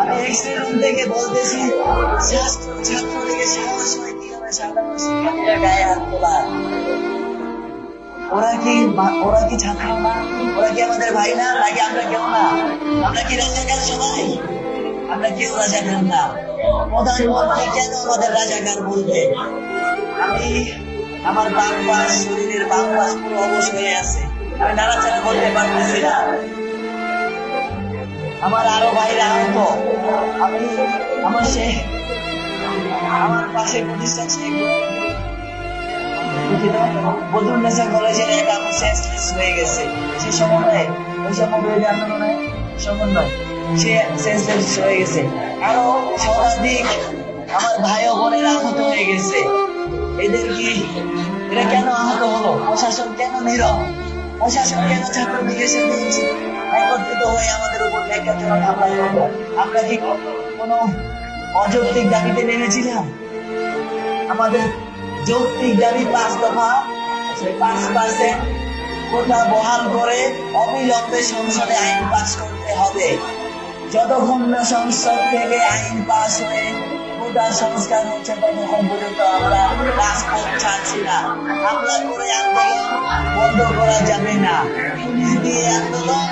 আমি x-ray room থেকে বলতেছি ছাত্র ছাত্রলীগের সাহস হয় কীভাবে সাধারণ শিক্ষার্থীরা গায়ে হাত তোলা। ওরা কি ওরা কি ছাত্র না? ওরা কি আমাদের ভাই না? নাকি আমরা কেউ না? আমরা কি রাজাকার সবাই? আমরা কেউ রাজাকার না? প্রধানমন্ত্রী কেন আমাদের রাজাকার বলবে? আমি আমার বাম পাশ, শরীরের বাম পাশ অবশ হয়ে আছে। আমি নাড়াচাড়া করতে পারতেছি না। আমার আরও ভাইরা আহত আমি আমার সে আমার পাশে প্রতিষ্ঠান শেষ হয়ে গেছে। সে সমন্বয়ে? ওই সমন্বয় সমন্বয়। সে হয়ে গেছে। আরও আমার ভাই ও আহত হয়ে গেছে। এদের কি এরা কেন আহত হলো? প্রশাসন কেন নীরব? প্রশাসন কেন একত্রিত হয়ে লেখাচরণ হামলা আমরা অযৌক্তিক দাবিতে নেমেছিলাম, আমাদের যৌক্তিক দাবি পাঁচ দফা, সেই পাঁচ পার্সেন্ট কোটা বহাল করে অবিলম্বে সংসদে আইন পাস করতে হবে। যতক্ষণ না সংসদ থেকে আইন পাস হয়ে কোটা সংস্কার হচ্ছে, ততক্ষণ পর্যন্ত আমরা রাজপথ ছাড়ছি না। হামলা করে আন্দোলন বন্ধ করা যাবে না। পুলিশ দিয়ে আন্দোলন